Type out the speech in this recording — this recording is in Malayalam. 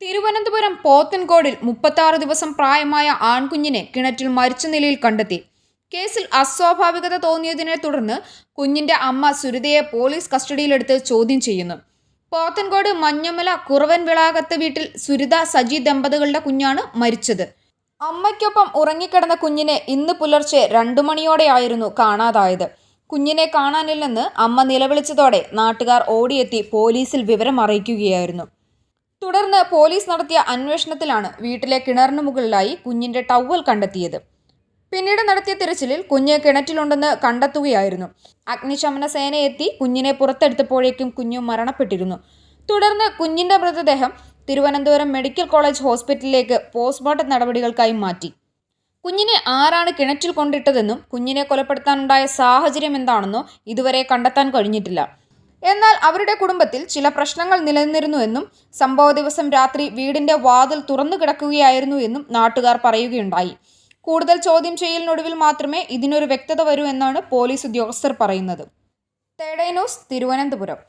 തിരുവനന്തപുരം പോത്തൻകോടിൽ മുപ്പത്താറ് ദിവസം പ്രായമായ ആൺകുഞ്ഞിനെ കിണറ്റിൽ മരിച്ച നിലയിൽ കണ്ടെത്തി. കേസിൽ അസ്വാഭാവികത തോന്നിയതിനെ തുടർന്ന് കുഞ്ഞിന്റെ അമ്മ സുരതയെ പോലീസ് കസ്റ്റഡിയിലെടുത്ത് ചോദ്യം ചെയ്യുന്നു. പോത്തൻകോട് മഞ്ഞമല കുറവൻ വിളാകത്ത് വീട്ടിൽ സുരിത സജി ദമ്പതികളുടെ കുഞ്ഞാണ് മരിച്ചത്. അമ്മയ്ക്കൊപ്പം ഉറങ്ങിക്കിടന്ന കുഞ്ഞിനെ ഇന്ന് പുലർച്ചെ രണ്ടു മണിയോടെയായിരുന്നു കാണാതായത്. കുഞ്ഞിനെ കാണാനില്ലെന്ന് അമ്മ നിലവിളിച്ചതോടെ നാട്ടുകാർ ഓടിയെത്തി പോലീസിൽ വിവരം അറിയിക്കുകയായിരുന്നു. തുടർന്ന് പോലീസ് നടത്തിയ അന്വേഷണത്തിലാണ് വീട്ടിലെ കിണറിന് മുകളിലായി കുഞ്ഞിന്റെ ടവൽ കണ്ടെത്തിയത്. പിന്നീട് നടത്തിയ തിരച്ചിലിൽ കുഞ്ഞ് കിണറ്റിലുണ്ടെന്ന് കണ്ടെത്തുകയായിരുന്നു. അഗ്നിശമന സേന എത്തി കുഞ്ഞിനെ പുറത്തെടുത്തപ്പോഴേക്കും കുഞ്ഞു മരണപ്പെട്ടിരുന്നു. തുടർന്ന് കുഞ്ഞിന്റെ മൃതദേഹം തിരുവനന്തപുരം മെഡിക്കൽ കോളേജ് ഹോസ്പിറ്റലിലേക്ക് പോസ്റ്റ്മോർട്ടം നടപടികൾക്കായി മാറ്റി. കുഞ്ഞിനെ ആരാണ് കിണറ്റിൽ കൊണ്ടിട്ടതെന്നും കുഞ്ഞിനെ കൊലപ്പെടുത്താനുണ്ടായ സാഹചര്യം എന്താണെന്നോ ഇതുവരെ കണ്ടെത്താൻ കഴിഞ്ഞിട്ടില്ല. എന്നാൽ അവരുടെ കുടുംബത്തിൽ ചില പ്രശ്നങ്ങൾ നിലനിന്നിരുന്നുവെന്നും സംഭവ ദിവസം രാത്രി വീടിന്റെ വാതിൽ തുറന്നു കിടക്കുകയായിരുന്നു എന്നും നാട്ടുകാർ പറയുകയുണ്ടായി. കൂടുതൽ ചോദ്യം ചെയ്യലിനൊടുവിൽ മാത്രമേ ഇതിനൊരു വ്യക്തത വരൂ എന്നാണ് പോലീസ് ഉദ്യോഗസ്ഥർ പറയുന്നത്. തേടൈ ന്യൂസ് തിരുവനന്തപുരം.